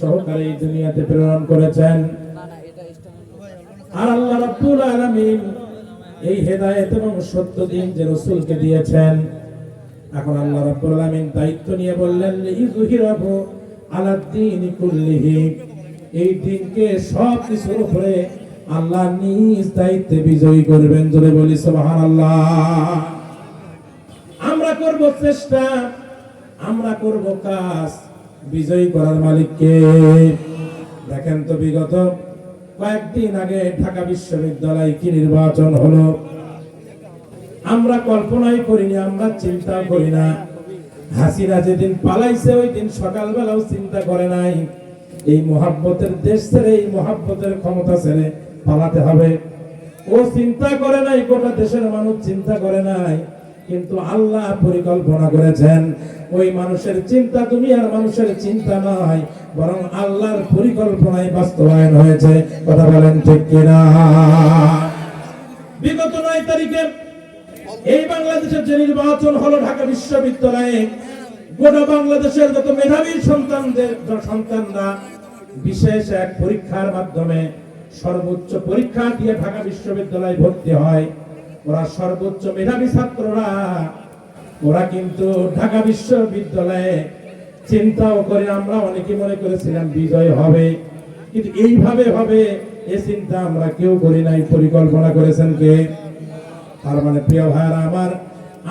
সহকারে এই দুনিয়াতে প্রেরণ করেছেন। আর আল্লাহ রাব্বুল আলামিন এই হেদায়েত এবং সত্য দিন যে দিয়েছেন, এখন আল্লাহ রাব্বুল আলামিন দায়িত্ব নিয়ে বললেন কুল্লিহি। এই দিনকে সব কিছুর উপরে আল্লাহ নিজ দায়িত্বে বিজয়ী করবেন, জোরে বলি সুবহানাল্লাহ। আমরা করব চেষ্টা, আমরা করব কাজ বিজয়ী করার মালিককে। দেখেন তো বিগত কয়েকদিন আগে ঢাকা বিশ্ববিদ্যালয় কি নির্বাচন হলো। আমরা কল্পনাই করিনি, আমরা চিন্তা করি না। হাসিনা যেদিন পালাইছে, ওই দিন সকালবেলাও চিন্তা করে নাই। এই মহাব্বতের দেশ ছেড়ে, এই মহাব্বতের ক্ষমতা ছেড়ে পালাতে হবে। ও চিন্তা করে নাই, গোটা দেশের মানুষ চিন্তা করে নাই। কিন্তু আল্লাহ পরিকল্পনা করেছেন, ওই মানুষের চিন্তা দুনিয়ার মানুষের চিন্তা নয়, বরং আল্লাহর পরিকল্পনায় বাস্তবায়ন হয়েছে। কথা বলেন ঠিক কিনা? বিগত নয় তারিখে এই বাংলাদেশের যে নির্বাচন হলো ঢাকা বিশ্ববিদ্যালয়ে, গোটা বাংলাদেশের যত মেধাবী সন্তানদের সন্তানরা বিশেষ এক পরীক্ষার মাধ্যমে সর্বোচ্চ পরীক্ষা দিয়ে ঢাকা বিশ্ববিদ্যালয়ে ভর্তি হয়। ওরা সর্বোচ্চ মেধাবী ছাত্ররা। ওরা কিন্তু ঢাকা বিশ্ববিদ্যালয়ে চিন্তাও করে, আমরা অনেকে মনে করেছিলাম বিজয় হবে। কিন্তু এইভাবে হবে, এ চিন্তা আমরা কেউ করি নাই, পরিকল্পনা করেছেন কে? তার মানে প্রিয় ভাইরা আমার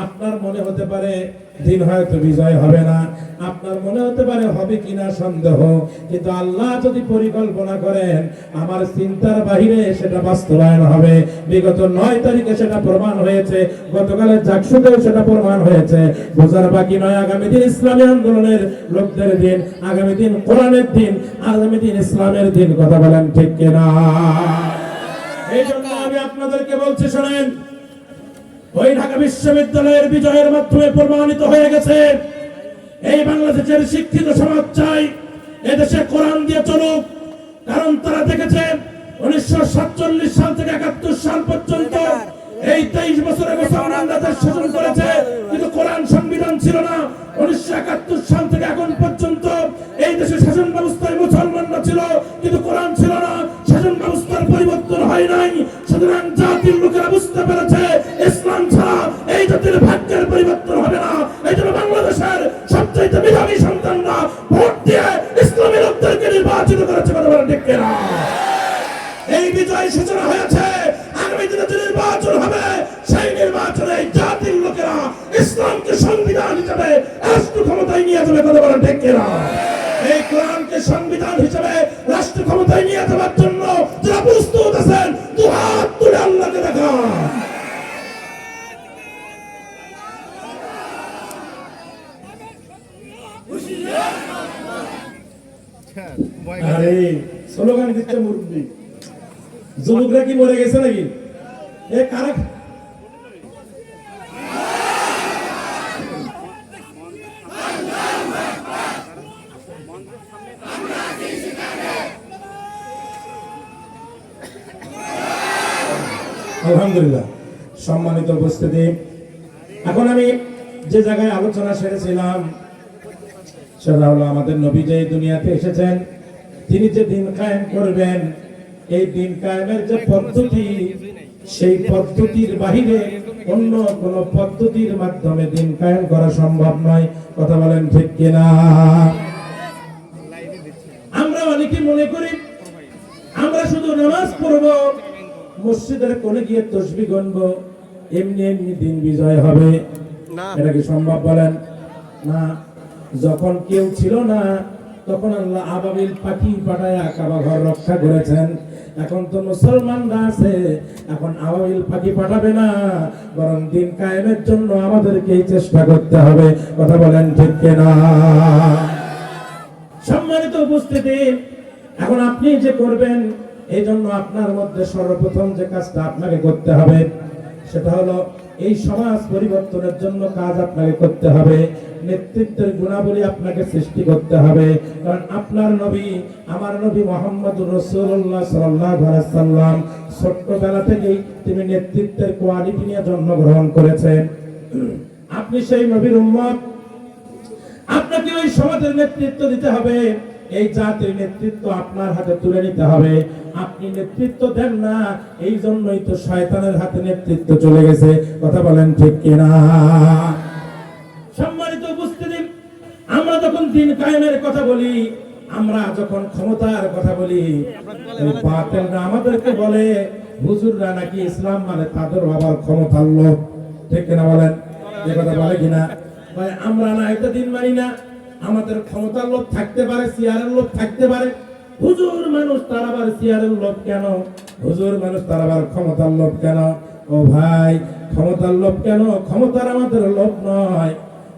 আপনার মনে হতে পারে দিন হয়তো বিজয় হবে না। আপনার মনে হতে পারে, হবে কিনা সন্দেহ, কিন্তু আল্লাহ যদি পরিকল্পনা করেন, আমার চিন্তার বাহিরে সেটা বাস্তবায়ন হবে। বিগত নয় তারিখে সেটা প্রমাণ হয়েছে, গতকালের জাকসুতেও সেটা প্রমাণ হয়েছে। বোঝার বাকি নয়, আগামী দিন ইসলামী আন্দোলনের লোকদের দিন, আগামী দিন কোরআনের দিন, আগামী দিন ইসলামের দিন, কথা বলেন ঠিক কিনা? এই জন্য আমি আপনাদেরকে বলছি, শোনেন ওই ঢাকা বিশ্ববিদ্যালয়ের বিজয়ের মাধ্যমে প্রমাণিত হয়ে গেছে। এই বাংলাদেশের শিক্ষিত সমাজ চাই, এদেশে কোরআন দিয়ে চলুক। কারণ তারা দেখেছে, উনিশশো একাত্তর সাল থেকে এখন পর্যন্ত এই দেশে শাসন ছিল, কিন্তু ছিল না। শাসন ব্যবস্থার পরিবর্তন হয় নাই। সুতরাং জাতির লোকেরা বুঝতে পেরেছে আরে, স্লোগান দিচ্ছে মুরব্বী। যুবকরা কি মরে গেছে নাকি? এ কারা? আলহামদুলিল্লাহ, সম্মানিত উপস্থিতি। এখন আমি যে জায়গায় আলোচনা সেরেছিলাম সেটা হলো আমাদের নবী যে দুনিয়াতে এসেছেন তিনি যে দিন কায়েম করবেন এই দিন কায়েমের যে পদ্ধতি সেই পদ্ধতির বাহিরে অন্য কোন পদ্ধতির মাধ্যমে দিন কায়েম করা সম্ভব নয়। কথা বলেন ঠিক কিনা? আমরা অনেকে মনে করি আমরা শুধু নামাজ পড়ব মসজিদের কোণে গিয়ে তসবি গণব এমনি এমনি দিন বিজয় হবে। এটা কি সম্ভব বলেন? না। যখন কেউ ছিল না, তখন আল্লাহ আবাবিল পাখি পাঠায় কাবা ঘর রক্ষা করেছেন। এখন তো মুসলমানরা আছে, এখন আবাবিল পাখি পাঠাবে না, বরং দিন কায়েমের জন্য আমাদেরকেই চেষ্টা করতে হবে। কথা বলেন ঠিক কিনা? সম্মানিত উপস্থিতি, এখন আপনি যে করবেন এই জন্য আপনার মধ্যে সর্বপ্রথম যে কাজটা আপনাকে করতে হবে, সেটা হলো এই সমাজ পরিবর্তনের জন্য কাজ আপনাকে করতে হবে। নেতৃত্বের গুণাবলী আপনাকে সৃষ্টি করতে হবে। কারণ আপনার নবী, আমার নবী মোহাম্মদ রসুল্লাহ সাল্লাম, ছোট্টবেলা থেকেই তিনি নেতৃত্বের কোয়ালিটি নিয়ে জন্মগ্রহণ করেছেন। আপনি সেই নবীর উম্মত। আপনাকে ওই সমাজের নেতৃত্ব দিতে হবে। এই জাতির নেতৃত্ব আপনার হাতে তুলে নিতে হবে। আপনি নেতৃত্ব দেন না এই জন্যই তো শয়তানের হাতে নেতৃত্ব চলে গেছে। কথা বলেন ঠিক কিনা? সম্মানিত উপস্থিতি, আমরা যখন দিন কায়েমের কথা বলি, আমরা যখন ক্ষমতার কথা বলি বাতেলরা আমাদেরকে বলে, হুজুররা নাকি ইসলাম মানে তাদের আবার ক্ষমতার লোক। ঠিক কিনা বলেন? এ কথা বলে কিনা? আমরা না, এটা দিন মানি না। আমাদের ক্ষমতার লোক থাকতে পারে চেয়ারের লোক থাকতে পারে। হুজুর মানুষ তার আবার লোক কেন? হুজুর মানুষ তার আবার ক্ষমতার লোক কেন? ও ভাই, ক্ষমতার লোভ কেন? ক্ষমতার আমাদের লোভ নয়,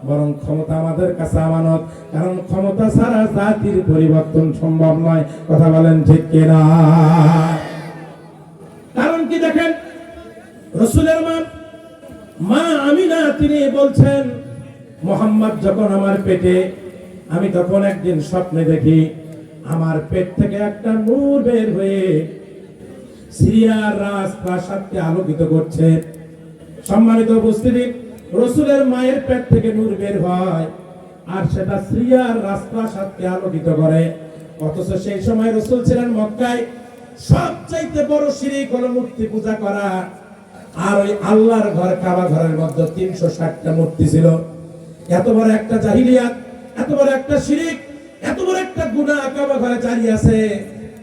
বরং ক্ষমতা আমাদের কাছে আমানত। কারণ ক্ষমতা ছাড়া জাতির পরিবর্তন সম্ভব নয়। কথা বলেন ঠিক কিনা? কারণ কি দেখেন? রসুলের মা মা আমিনা তিনি বলছেন, মোহাম্মদ যখন আমার পেটে আমি তখন একদিন স্বপ্নে দেখি আমার পেট থেকে একটা নূর বের হয়ে সিরিয়ার রাজপ্রাসাদকে আলোকিত করছে। সম্মানিত উপস্থিতি, রসুলের মায়ের পেট থেকে নূর বের হয় আর সেটা সিরিয়ার রাজপ্রাসাদকে আলোকিত করে। অথচ সেই সময় রসুল ছিলেন মক্কায়। সবচাইতে বড় শিরিক হলো মূর্তি পূজা করা। আর ওই আল্লাহর ঘর, কাবা ঘরের মধ্যে তিনশো ষাটটা মূর্তি ছিল। এত বড় একটা জাহিলিয়াত এত বড় একটা শিরিক, এত বড় একটা গুনাহ কাবা ঘরে জারি আছে।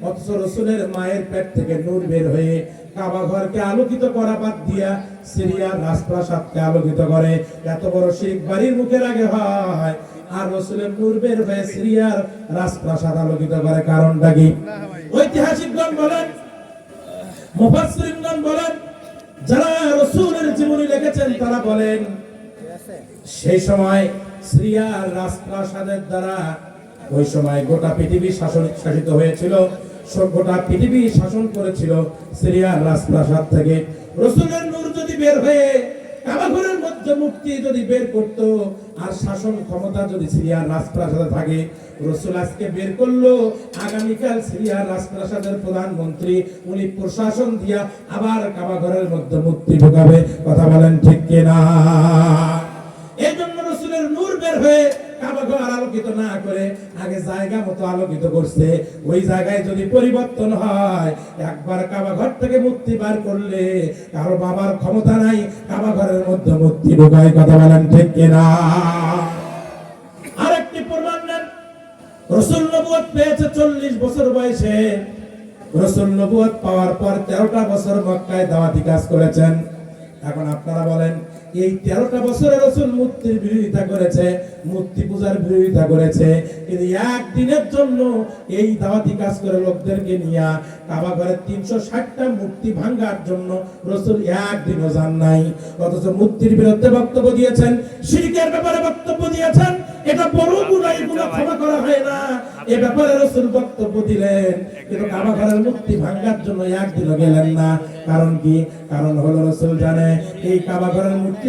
অথচ রসুলের মায়ের পেট থেকে নূর বের হয়ে কাবা ঘরকে আলোকিত করা বাদ দিয়া সিরিয়ার রাজপ্রাসাদকে আলোকিত করে। এত বড় শিরিক বাড়ির মুখের আগে হয় আর রসুলের নূর বের হয়ে সিরিয়ার রাজপ্রাসাদ আলোকিত করে কারণটা কি? ঐতিহাসিকগণ বলেন, মুফাসসিরিনগণ বলেন, যারা রসুলের জীবনী লিখেছেন তারা বলেন, সেই সময় সিরিয়ার দ্বারা ওই সময় গোটা পৃথিবী শাসন শাসিত হয়েছিল গোটা পৃথিবী শাসন করেছিল সিরিয়ার থেকে। রসুলের নূর যদি বের হয়ে, কাবাঘরের মধ্যে মুক্তি যদি বের আর শাসন ক্ষমতা যদি সিরিয়ার থাকে, রসুল আজকে বের করল। আগামীকাল সিরিয়ার রাজপ্রাসাদের প্রধানমন্ত্রী, উনি প্রশাসন দিয়া আবার কাবাঘরের মধ্যে মুক্তি ঢুকাবে। কথা বলেন ঠিক কিনা এই জন্য রসুলের নূর বের হয়ে কাবাঘর আলোকিত না করে আগে জায়গা মতো আলোকিত করছে। ওই জায়গায় যদি পরিবর্তন হয়, একবার কাবাঘর থেকে মুক্তি বার করলে কারও বাবার ক্ষমতা নাই কাবাঘরের মধ্যে মুক্তি ঢুকায়, কথা বলেন ঠিক কিনা? আরেকটি প্রমাণ রসুল নবুয়ত পেয়েছে চল্লিশ বছর বয়সে। রসুল নবুয়ত পাওয়ার পর তেরোটা বছর মক্কায় দাওয়াতি কাজ করেছেন। এখন আপনারা বলেন এই তেরোটা বছরে রসুল মূর্তির বিরোধিতা করেছে মূর্তি পূজার বিরোধিতা করেছে, কিন্তু একদিনের জন্য এই দাওয়াতি কাজ করে লোকদেরকে নিয়ে কাবা ঘরের তিনশো ষাটটা মূর্তি ভাঙ্গার জন্য রসুল একদিনও যান নাই। অথচ মূর্তির বিরুদ্ধে বক্তব্য দিয়েছেন, শিরিকের ব্যাপারে বক্তব্য দিয়েছেন, এটা বড় গুণা এগুলো ক্ষমা করা হয় না। এ ব্যাপারে রসুল বক্তব্য দিলেন, কিন্তু কাবা ঘরের মূর্তি ভাঙ্গার জন্য একদিনও গেলেন না। কারণ কি? কারণ হলো রসুল জানে এই কাবা ঘরের মূর্তি